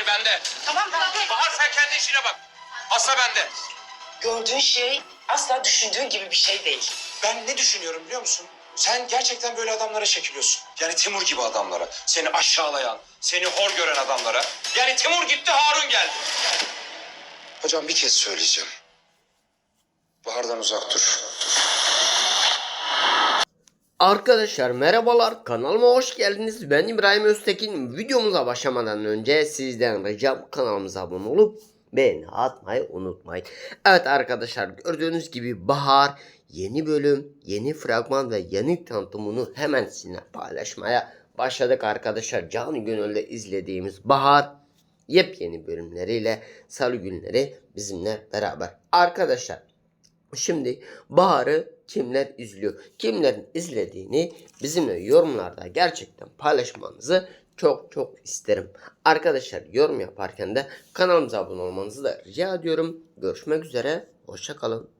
Hayır bende. Tamam tamam. Bahar sen kendi işine bak. Asla bende. Gördüğün şey asla düşündüğün gibi bir şey değil. Ben ne düşünüyorum biliyor musun? Sen gerçekten böyle adamlara çekiliyorsun. Yani Timur gibi adamlara. Seni aşağılayan, seni hor gören adamlara. Yani Timur gitti Harun geldi. Hocam bir kez söyleyeceğim. Bahar'dan uzak dur. Arkadaşlar merhabalar kanalıma hoş geldiniz. Ben İbrahim Öztekin. Videomuza başlamadan önce sizden ricam kanalımıza abone olup beğeni atmayı unutmayın. Evet arkadaşlar gördüğünüz gibi Bahar yeni bölüm, yeni fragman ve yeni tanıtımını hemen sizinle paylaşmaya başladık arkadaşlar. Canı gönülde izlediğimiz Bahar yepyeni bölümleriyle salı günleri bizimle beraber. Arkadaşlar Şimdi Bahar'ı kimler izliyor? Kimlerin izlediğini bizimle yorumlarda gerçekten paylaşmanızı çok çok isterim. Arkadaşlar yorum yaparken de kanalımıza abone olmanızı da rica ediyorum. Görüşmek üzere. Hoşçakalın.